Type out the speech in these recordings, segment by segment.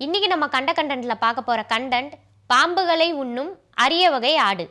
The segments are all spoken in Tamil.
இன்னைக்கு நம்ம கண்ட கண்டென்ட்ல பார்க்க போற கண்டென்ட் பாம்புகளை உண்ணும் அரிய வகை ஆடு.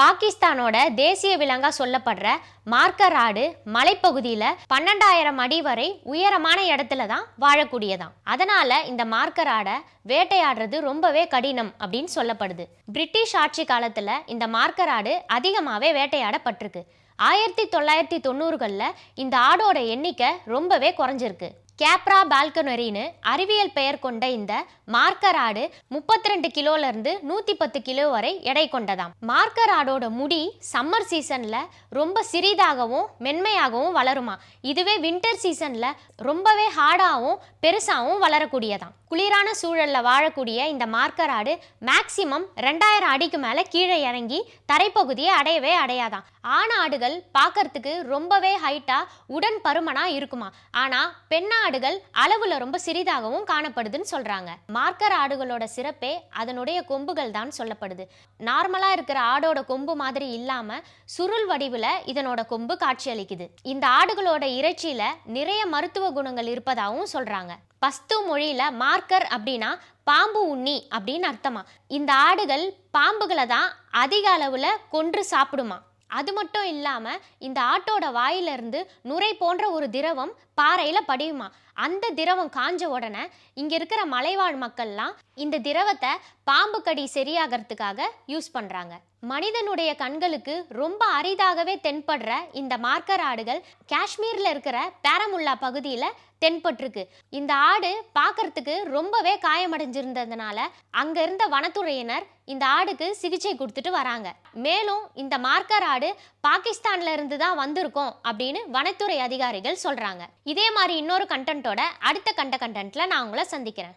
பாகிஸ்தானோட தேசிய விலங்கா சொல்லப்படுற மார்க்கர் ஆடு மலைப்பகுதியில் பன்னெண்டாயிரம் அடி வரை உயரமான இடத்துல தான் வாழக்கூடியதாம். அதனால இந்த மார்க்கர் ஆடை வேட்டையாடுறது ரொம்பவே கடினம் அப்படின்னு சொல்லப்படுது. பிரிட்டிஷ் ஆட்சி காலத்துல இந்த மார்க்கர் ஆடு அதிகமாகவே வேட்டையாடப்பட்டிருக்கு. ஆயிரத்தி தொள்ளாயிரத்தி தொண்ணூறுகளில் இந்த ஆடோட எண்ணிக்கை ரொம்பவே குறைஞ்சிருக்கு. கேப்ரா பால்கனரின்னு அறிவியல் பெயர் கொண்ட இந்த மார்க்கர் ஆடு முப்பத்தி ரெண்டு கிலோலேருந்து நூற்றி பத்து கிலோ வரை எடை கொண்டதாம். மார்க்கர் ஆடோட முடி சம்மர் சீசனில் ரொம்ப சிறிதாகவும் மென்மையாகவும் வளருமா? இதுவே வின்டர் சீசனில் ரொம்பவே ஹார்டாகவும் பெருசாகவும் வளரக்கூடியதாம். குளிரான சூழலில் வாழக்கூடிய இந்த மார்க்கர் ஆடு மேக்சிமம் ரெண்டாயிரம் அடிக்கு மேலே கீழே இறங்கி தரைப்பகுதியை அடையவே அடையாதாம். ஆண் ஆடுகள் பார்க்கறதுக்கு ரொம்பவே ஹைட்டாக உடன் பருமனாக இருக்குமா? ஆனால் பெண்ணா ஆடுகள் அளவுல ரொம்ப சிறிதாகவும் காணப்படுதுன்னு சொல்றாங்க. மார்க்கர் ஆடுகளோட சிறப்பே அதனுடைய கொம்புகள் தான் சொல்லப்படுது. நார்மலா இருக்கிற ஆடோட கொம்பு மாதிரி இல்லாம சுருள் வடிவுல இதனோட கொம்பு காட்சியளிக்குது இந்த ஆடுகளோட இறைச்சியில நிறைய மருத்துவ குணங்கள் இருப்பதாகவும் சொல்றாங்க. பஸ்து மொழியில மார்க்கர் அப்படின்னா பாம்பு உண்ணி அப்படின்னு அர்த்தமா. இந்த ஆடுகள் பாம்புகளை தான் அதிக அளவுல கொன்று சாப்பிடுமா. அது மட்டும் இல்லாமல் இந்த ஆட்டோட வாயிலிருந்து நுரை போன்ற ஒரு திரவம் பாறையில் படியுமா? அந்த திரவம் காஞ்ச உடனே இங்கே இருக்கிற மலைவாழ் மக்கள்லாம் இந்த திரவத்தை பாம்பு கடி சரியாகிறதுக்காக யூஸ் பண்ணுறாங்க மனிதனுடைய கண்களுக்கு ரொம்ப அரிதாகவே தென்படுற இந்த மார்க்கர் ஆடுகள் காஷ்மீரில் இருக்கிற பேரமுல்லா பகுதியில் தென்பட்டிருக்கு. இந்த ஆடு பார்க்கறதுக்கு ரொம்பவே காயமடைஞ்சிருந்ததுனால அங்கே இருந்த வனத்துறையினர் இந்த ஆடுக்கு சிகிச்சை கொடுத்துட்டு வராங்க. மேலும் இந்த மார்க்கர் ஆடு பாகிஸ்தான்ல இருந்து தான் வந்திருக்கோம் அப்படின்னு வனத்துறை அதிகாரிகள் சொல்றாங்க. இதே மாதிரி இன்னொரு கண்டென்ட்டோட அடுத்த கண்ட கண்டென்ட்ல நான் உங்களை சந்திக்கிறேன்.